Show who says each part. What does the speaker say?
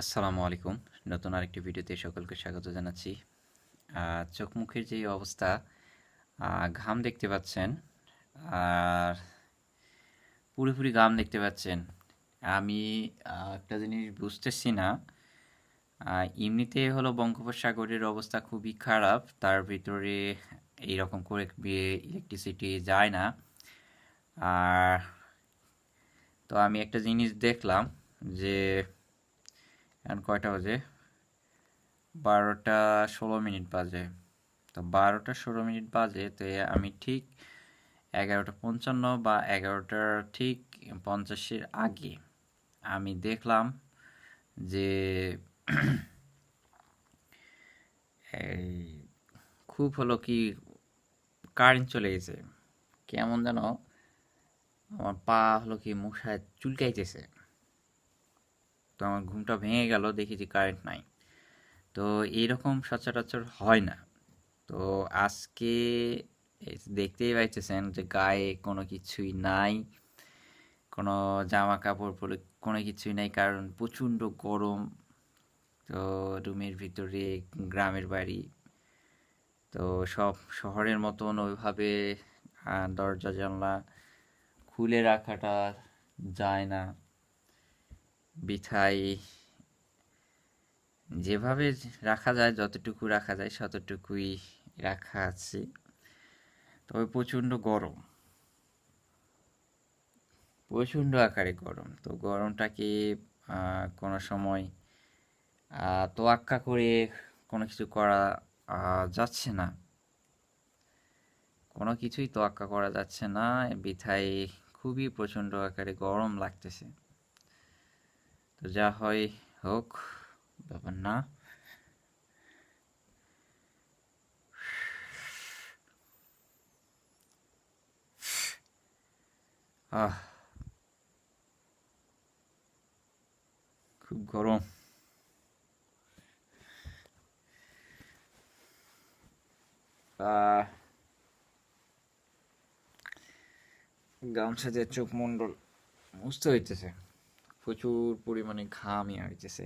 Speaker 1: আসসালামু আলাইকুম। নতুন আরেকটি ভিডিওতে সকলকে স্বাগত জানাচ্ছি। চোখ মুখের যে অবস্থা ঘাম দেখতে পাচ্ছেন, আর পুরোপুরি ঘাম দেখতে পাচ্ছেন। আমি একটা জিনিস বুঝতেছি না এমনিতে হলো বঙ্গোপসাগরের অবস্থা খুবই খারাপ, তার ভিতরে এইরকম করে ইলেকট্রিসিটি যায় না। আর তো আমি একটা জিনিস দেখলাম যে এখন কয়টা বাজে? বারোটা ষোলো মিনিট বাজে। তো বারোটা ষোলো মিনিট বাজে, তো আমি ঠিক এগারোটা পঞ্চান্ন বা এগারোটার ঠিক পঞ্চাশের আগে আমি দেখলাম যে এই খুব হলো কি কারেন্ট চলে গেছে। কেমন যেন আমার পা হলো কি মশায় চুলকাইতেছে। তো আমার ঘুমটা ভেঙে গেল, দেখি যে কারেন্ট নাই। তো এইরকম সচরাচর হয় না। তো আজকে দেখতেই পাইতেছেন যে গায়ে কোনো কিছুই নাই, কোনো জামা কাপড় পরে কোনো কিছুই নাই, কারণ প্রচণ্ড গরম। তো রুমের ভিতরে গ্রামের বাড়ি। তো সব শহরের মতন ওইভাবে দরজা জানলা খুলে রাখাটা যায় না। বিথাই যেভাবে রাখা যায়, যতটুকু রাখা যায় ততটুকুই রাখা আছে। তবে প্রচণ্ড গরম। প্রচণ্ড আকারে গরম। তো গরমটাকে কোনো সময় তোয়াক্কা করে কোনো কিছু করা যাচ্ছে না। কোনো কিছুই তোয়াক্কা করা যাচ্ছে না। বিথায় খুবই প্রচণ্ড আকারে গরম লাগতেছে। তো যা হয় হোক, ব্যাপার না। আহ, খুব গরম। গামছা দিয়ে চোখ মন্ডল বুঝতে হইতেছে। প্রচুর পরিমাণে ঘামই হইতেছে